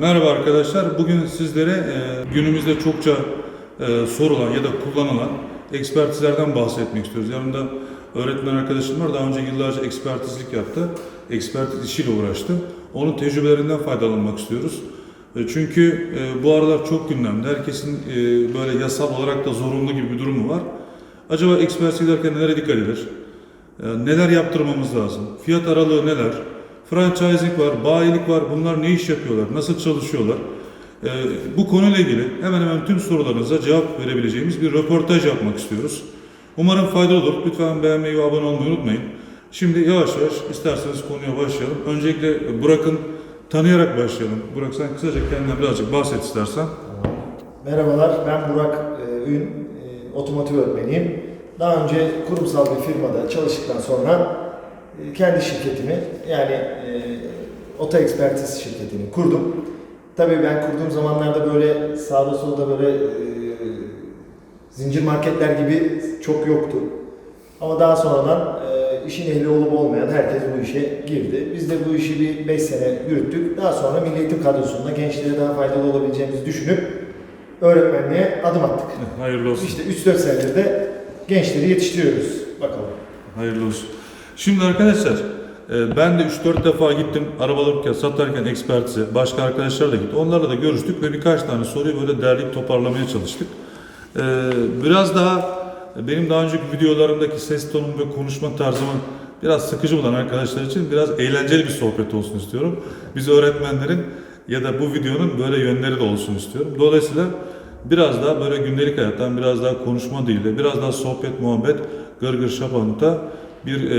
Merhaba arkadaşlar. Bugün sizlere e, günümüzde çokça e, sorulan ya da kullanılan ekspertizlerden bahsetmek istiyoruz. Yanımda öğretmen arkadaşım var. Daha önce yıllarca ekspertizlik yaptı. Ekspertiz işiyle uğraştı. Onun tecrübelerinden faydalanmak istiyoruz. E, Çünkü bu aralar çok gündemde. Herkesin böyle yasal olarak da zorunlu gibi bir durumu var. Acaba ekspertiz giderken nelere dikkat edilir? Neler yaptırmamız lazım? Fiyat aralığı neler? Franchising var, bayilik var. Bunlar ne iş yapıyorlar? Nasıl çalışıyorlar? E, bu konuyla ilgili hemen hemen tüm sorularınıza cevap verebileceğimiz bir röportaj yapmak istiyoruz. Umarım faydalı olur. Lütfen beğenmeyi ve abone olmayı unutmayın. Şimdi yavaş yavaş isterseniz konuya başlayalım. Öncelikle Burak'ın tanıyarak başlayalım. Burak sen kısaca kendinden birazcık bahset istersen. Merhabalar, ben Burak e, Ün, e, otomotiv öğretmeniyim. Daha önce kurumsal bir firmada çalıştıktan sonra kendi şirketimi yani e, oto ekspertiz şirketini kurdum. Tabii ben kurduğum zamanlarda böyle sağda solda böyle e, zincir marketler gibi çok yoktu. Ama daha sonradan e, işin ehli olup olmayan herkes bu işe girdi. Biz de bu işi bir 5 sene yürüttük. Daha sonra Milli Eğitim kadrosunda gençlere daha faydalı olabileceğimizi düşünüp öğretmenliğe adım attık. Hayırlı olsun. İşte 3-4 senedir de gençleri yetiştiriyoruz. Bakalım. Hayırlı olsun. Şimdi arkadaşlar e, ben de 3-4 defa gittim araba alırken satarken ekspertize başka arkadaşlarla gittim. Onlarla da görüştük ve birkaç tane soruyu böyle derleyip toparlamaya çalıştık. E, Biraz daha benim daha önceki videolarımdaki ses tonum ve konuşma tarzımın biraz sıkıcı bulan arkadaşlar için biraz eğlenceli bir sohbet olsun istiyorum. Biz öğretmenlerin ya da bu videonun böyle yönleri de olsun istiyorum. Dolayısıyla biraz daha böyle gündelik hayattan biraz daha konuşma değil de biraz daha sohbet, muhabbet, gırgır şapanlıkta bir e,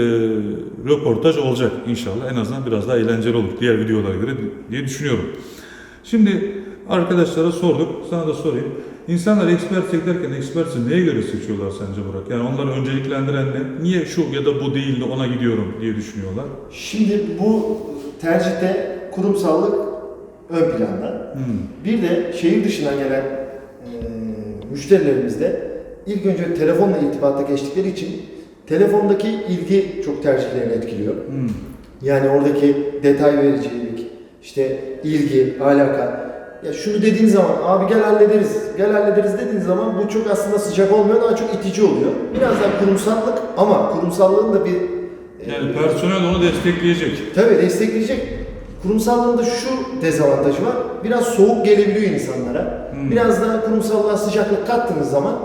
röportaj olacak inşallah. En azından biraz daha eğlenceli olur diğer videolara göre diye düşünüyorum. Şimdi arkadaşlara sorduk, sana da sorayım. İnsanlar ekspert çekerken ekspertsi neye göre seçiyorlar sence Burak? Yani onları önceliklendiren ne? Niye şu ya da bu değil de ona gidiyorum diye düşünüyorlar. Şimdi bu tercihte kurumsallık ön planda. Hmm. Bir de şehir dışından gelen e, müşterilerimiz de ilk önce telefonla irtibata geçtikleri için telefondaki ilgi çok tercihlerini etkiliyor. Hmm. Yani oradaki detay vericilik, işte ilgi, alaka. Ya şunu dediğin zaman abi gel hallederiz, gel hallederiz dediğin zaman bu çok aslında sıcak olmuyor, daha çok itici oluyor. Biraz daha kurumsallık ama kurumsallığın da bir e, Yani personel onu destekleyecek. Tabii destekleyecek. Kurumsallığın da şu dezavantajı var. Biraz soğuk gelebiliyor insanlara. Hmm. Biraz daha kurumsallığa sıcaklık kattığınız zaman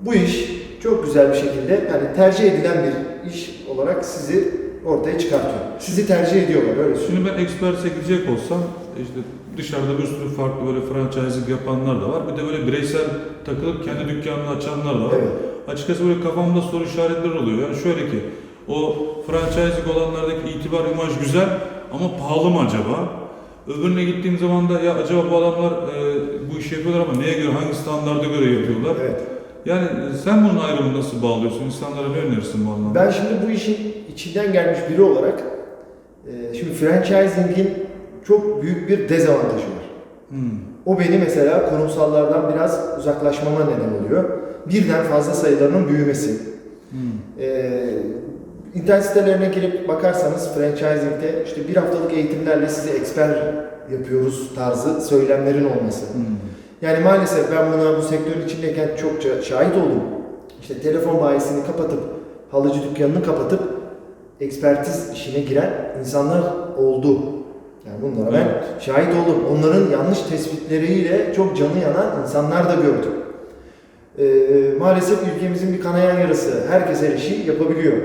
bu iş çok güzel bir şekilde yani tercih edilen bir iş olarak sizi ortaya çıkartıyor. Sizi tercih ediyorlar öyle söyleyeyim. Şimdi ben ekspertise gidecek olsam işte dışarıda bir sürü farklı böyle franchising yapanlar da var. Bir de böyle bireysel takılıp kendi dükkanını açanlar da var. Evet. Açıkçası böyle kafamda soru işaretleri oluyor. Yani şöyle ki o franchising olanlardaki itibar imaj güzel ama pahalı mı acaba? Öbürüne gittiğim zaman da ya acaba bu adamlar e, bu işi yapıyorlar ama neye göre, hangi standarda göre yapıyorlar? Evet. Yani e, sen bunun ayrımını nasıl bağlıyorsun? İnsanlara ne önerirsin bu anlamda? Ben şimdi bu işin içinden gelmiş biri olarak e, şimdi franchising'in çok büyük bir dezavantajı var. Hmm. O beni mesela kurumsallardan biraz uzaklaşmama neden oluyor. Birden fazla sayılarının büyümesi. Hmm. Ee, internet sitelerine girip bakarsanız franchising'de işte bir haftalık eğitimlerle sizi eksper yapıyoruz tarzı söylemlerin olması. Hmm. Yani maalesef ben buna bu sektörün içindeyken çokça şahit oldum. İşte telefon bayisini kapatıp, halıcı dükkanını kapatıp ekspertiz işine giren insanlar oldu. Yani bunlara ben Evet. şahit oldum. Onların yanlış tespitleriyle çok canı yanan insanlar da gördüm. Ee, maalesef ülkemizin bir kanayan yarısı herkes her işi yapabiliyor.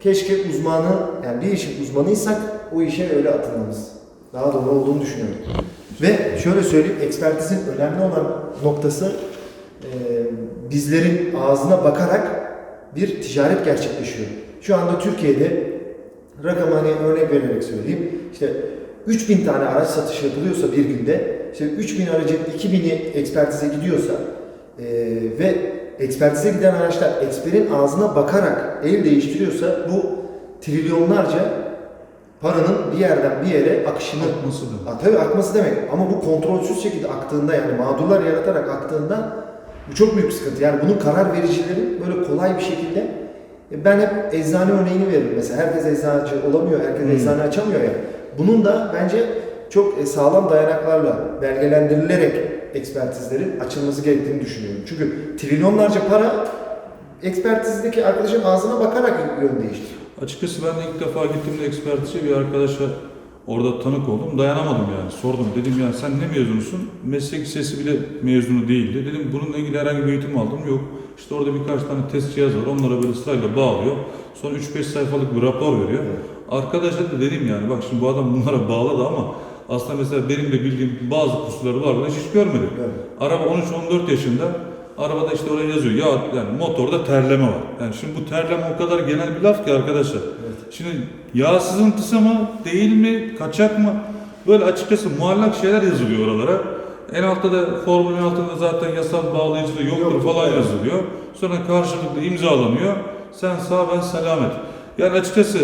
Keşke uzmanı, yani bir işin uzmanıysak o işe öyle atılmamız daha doğru olduğunu düşünüyorum. Ve şöyle söyleyeyim, ekspertizin önemli olan noktası e, bizlerin ağzına bakarak bir ticaret gerçekleşiyor. Şu anda Türkiye'de rakam hani örnek vererek söyleyeyim. İşte 3000 tane araç satışı yapılıyorsa bir günde, işte 3000 aracın 2000'i ekspertize gidiyorsa e, ve ekspertize giden araçlar eksperin ağzına bakarak el değiştiriyorsa bu trilyonlarca paranın bir yerden bir yere akışını Akması da. Ha, tabii akması demek ama bu kontrolsüz şekilde aktığında yani mağdurlar yaratarak aktığında bu çok büyük sıkıntı. Yani bunun karar vericilerin böyle kolay bir şekilde e, ben hep eczane örneğini veririm. Mesela herkes eczacı olamıyor, herkes Hmm. eczane açamıyor ya. Bunun da bence çok e, sağlam dayanaklarla belgelendirilerek ekspertizlerin açılması gerektiğini düşünüyorum. Çünkü trilyonlarca para ekspertizdeki arkadaşın ağzına bakarak yön değiştiriyor. Açıkçası ben de ilk defa gittiğimde ekspertize bir arkadaşa orada tanık oldum. Dayanamadım yani. Sordum. Dedim yani sen ne mezunusun? Meslek lisesi bile mezunu değildi. Dedim bununla ilgili herhangi bir eğitim aldım. Yok. İşte orada birkaç tane test cihazı var. Onlara böyle sırayla bağlıyor. Sonra 3-5 sayfalık bir rapor veriyor. Evet. Arkadaşa da dedim yani bak şimdi bu adam bunlara bağladı ama aslında mesela benim de bildiğim bazı kusurları var. Ben hiç görmedim. Evet. Araba 13-14 yaşında. Arabada işte oraya yazıyor. Ya yani motorda terleme var. Yani şimdi bu terleme o kadar genel bir laf ki arkadaşlar. Evet. Şimdi yağ sızıntısı mı, değil mi, kaçak mı? Böyle açıkçası muallak şeyler yazılıyor oralara. En altta da formülün altında zaten yasal bağlayıcı da yoktur Yoktur, falan evet. yazılıyor. Sonra karşılıklı imzalanıyor. Sen sağ ben selamet. Yani açıkçası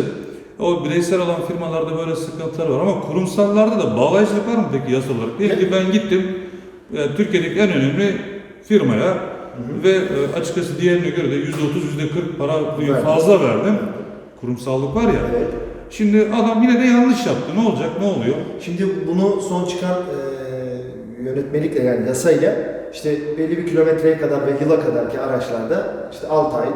o bireysel olan firmalarda böyle sıkıntılar var ama kurumsallarda da bağlayıcılık var mı peki yasal olarak? Diyelim ki ben gittim yani Türkiye'deki en önemli firmaya ve e, açıkçası diğerine göre de %30, %40 para Verdim. fazla verdim. Kurumsallık var ya. Evet. Şimdi adam yine de yanlış yaptı. Ne olacak? Ne oluyor? Şimdi bunu son çıkan e, yönetmelikle yani yasayla işte belli bir kilometreye kadar ve yıla kadar ki araçlarda işte 6 ay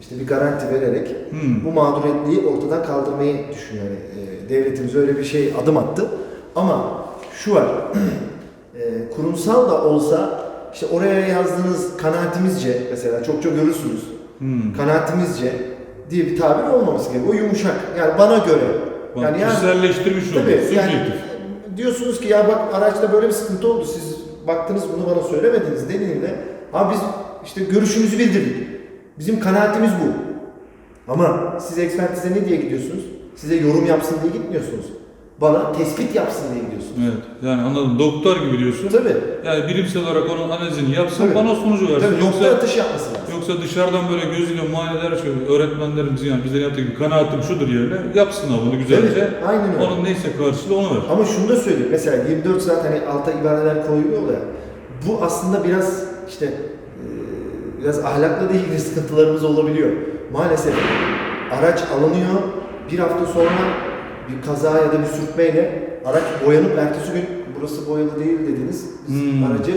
işte bir garanti vererek Hmm. bu mağduriyetliği ortadan kaldırmayı düşünüyor. Yani, e, devletimiz öyle bir şey adım attı. Ama şu var, e, kurumsal da olsa işte oraya yazdığınız kanaatimizce mesela çokça görürsünüz. Hmm. Kanaatimizce diye bir tabir olmaması gerekiyor. O yumuşak. Yani bana göre. Bak, Yani yani kişiselleştirmiş oluyor. Tabii yani diyorsunuz ki ya bak araçta böyle bir sıkıntı oldu siz baktınız bunu bana söylemediniz dediğinde abi biz işte görüşümüzü bildirdik. Bizim kanaatimiz bu. Ama siz ekspertize ne diye gidiyorsunuz? Size yorum yapsın diye gitmiyorsunuz. Bana tespit yapsın diye gidiyorsunuz. Evet. Yani anladım. Doktor gibi diyorsun. Tabii. Yani bilimsel olarak onun analizini yapsın, Tabii. bana sonucu versin. Tabii yoksa atış yapması lazım. yoksa dışarıdan böyle gözüyle muayene eder şöyle öğretmenlerimiz yani bizden yaptığı gibi kanaatim şudur yerine yapsın bunu güzelce. Tabii, aynen öyle. Onun neyse karşılığı onu ver. Ama şunu da söyleyeyim. Mesela 24 saat hani alta ibareler koyuluyor ya. Bu aslında biraz işte biraz ahlakla da ilgili sıkıntılarımız olabiliyor. Maalesef araç alınıyor. Bir hafta sonra bir kaza ya da bir sürtmeyle araç boyanıp ertesi gün burası boyalı değil dediniz. Biz Hmm. aracı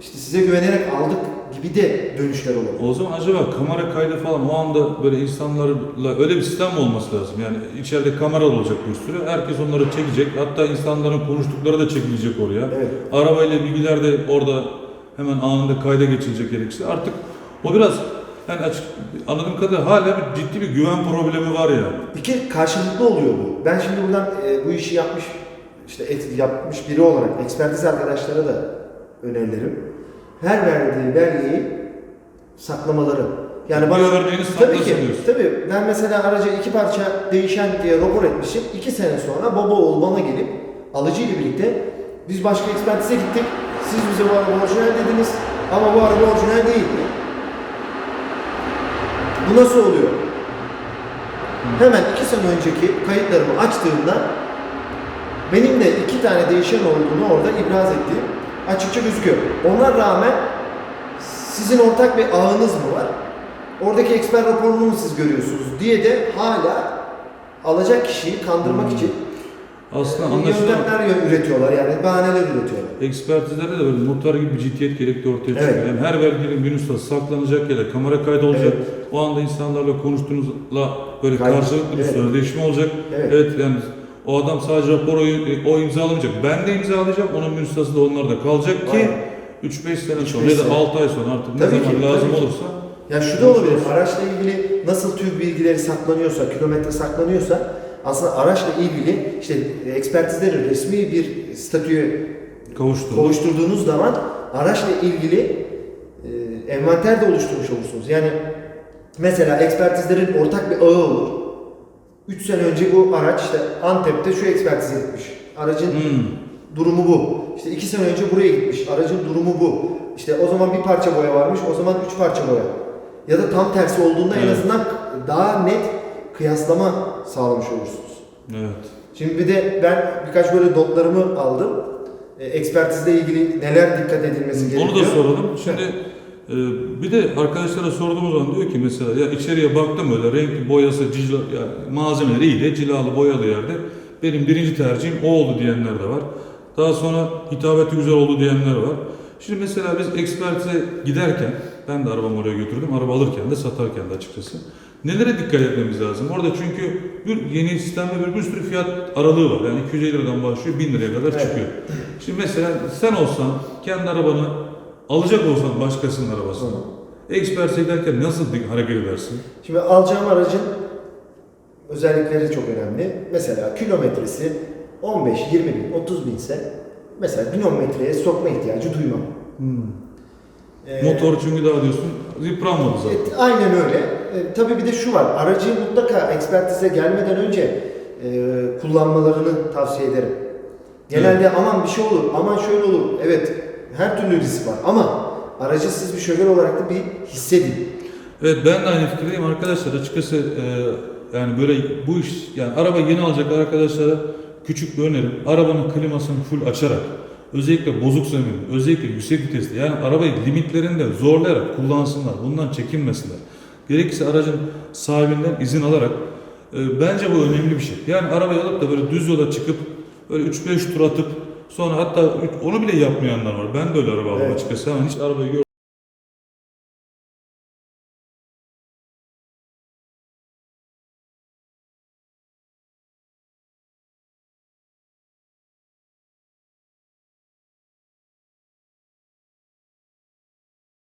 işte size güvenerek aldık gibi de dönüşler olabilir. O zaman acaba kamera kaydı falan o anda böyle insanlarla öyle bir sistem mi olması lazım? Yani içeride kamera olacak bir sürü. Herkes onları çekecek. Hatta insanların konuştukları da çekilecek oraya. Evet. Arabayla bilgiler de orada hemen anında kayda geçilecek gerekirse. Artık o biraz yani açık anladığım kadarıyla hala bir ciddi bir güven problemi var ya. Bir kere karşılıklı oluyor bu. Ben şimdi buradan e, bu işi yapmış işte et, yapmış biri olarak ekspertiz arkadaşlara da önerilerim. Her verdiği belgeyi saklamaları. Yani bana tabii ki diyorsun. tabii ben mesela araca iki parça değişen diye rapor etmişim. İki sene sonra baba oğul bana gelip alıcı ile birlikte biz başka ekspertize gittik. Siz bize bu araba orijinal dediniz ama bu araba orijinal değil. Bu nasıl oluyor? Hemen iki sene önceki kayıtlarımı açtığımda benim de iki tane değişen olduğunu orada ibraz ettiğim açıkça gözüküyor. Ona rağmen sizin ortak bir ağınız mı var? Oradaki eksper raporunu mu siz görüyorsunuz diye de hala alacak kişiyi kandırmak Hmm. için Aslında e, anlaşılan üretiyorlar yani bahaneler üretiyorlar. ekspertizlerde de böyle noter gibi bir ciddiyet gerektiği ortaya çıkıyor. Evet. Yani her verginin bir nüshası saklanacak ya da kamera kaydı olacak. Evet. O anda insanlarla konuştuğunuzla böyle Kaydı. karşılıklı bir Evet. sözleşme olacak. Evet. Evet yani o adam sadece raporu o imzalamayacak. Ben de imzalayacağım. Onun münstası da onlarda kalacak ki Aynen. 3-5 sene 3-5 sonra ya da sene. 6 ay sonra artık Tabii ne ki, zaman lazım tabii ki. olursa Ya şu da olabilir. Araçla ilgili nasıl tür bilgileri saklanıyorsa, kilometre saklanıyorsa aslında araçla ilgili işte ekspertizleri resmi bir statüye kavuşturulur. Oluşturduğunuz zaman araçla ilgili e, envanter de oluşturmuş olursunuz. Yani mesela ekspertizlerin ortak bir ağı olur. 3 sene önce bu araç işte Antep'te şu ekspertize gitmiş. Aracın Hmm. durumu bu. İşte 2 sene önce buraya gitmiş. Aracın durumu bu. İşte o zaman bir parça boya varmış, o zaman 3 parça boya. Ya da tam tersi olduğunda en Evet. azından daha net kıyaslama sağlamış olursunuz. Evet. Şimdi bir de ben birkaç böyle notlarımı aldım. E, ekspertizle ilgili neler dikkat edilmesi gerekiyor? Onu da soralım. Şimdi e, bir de arkadaşlara sorduğumuz zaman diyor ki mesela ya içeriye baktım öyle renkli boyası, cila, ya malzemeleri iyi de cilalı boyalı yerde. benim birinci tercihim o oldu diyenler de var. Daha sonra hitabeti güzel oldu diyenler var. Şimdi mesela biz ekspertize giderken, ben de arabamı oraya götürdüm, araba alırken de satarken de açıkçası. Nelere dikkat etmemiz lazım? Orada çünkü bir yeni sistemde bir, bir sürü fiyat aralığı var. Yani 250 liradan başlıyor, 1000 liraya kadar Evet. çıkıyor. Şimdi mesela sen olsan, kendi arabanı alacak olsan başkasının arabasını, ekspertize giderken nasıl hareket edersin? Şimdi alacağım aracın özellikleri çok önemli. Mesela kilometresi 15, 20 bin, 30 bin ise mesela binometreye sokma ihtiyacı duymam. Ee, Motor çünkü daha diyorsun yıpranmadı zaten. Evet, aynen öyle. E, tabii bir de şu var. Aracı mutlaka ekspertize gelmeden önce e, kullanmalarını tavsiye ederim. Genelde aman bir şey olur, aman şöyle olur. Evet, her türlü risk var ama aracı siz bir şoför olarak da bir hissedin. Evet ben de aynı fikirdeyim arkadaşlar açıkçası e, yani böyle bu iş yani araba yeni alacak arkadaşlara küçük bir önerim arabanın klimasını full açarak özellikle bozuk zemin özellikle yüksek vitesli yani arabayı limitlerinde zorlayarak kullansınlar bundan çekinmesinler. Gerekirse aracın sahibinden izin alarak e, bence bu önemli bir şey. Yani arabayı alıp da böyle düz yola çıkıp böyle 3-5 tur atıp sonra hatta onu bile yapmayanlar var. Ben de öyle araba aldım Evet. açıkçası ama hiç arabayı gör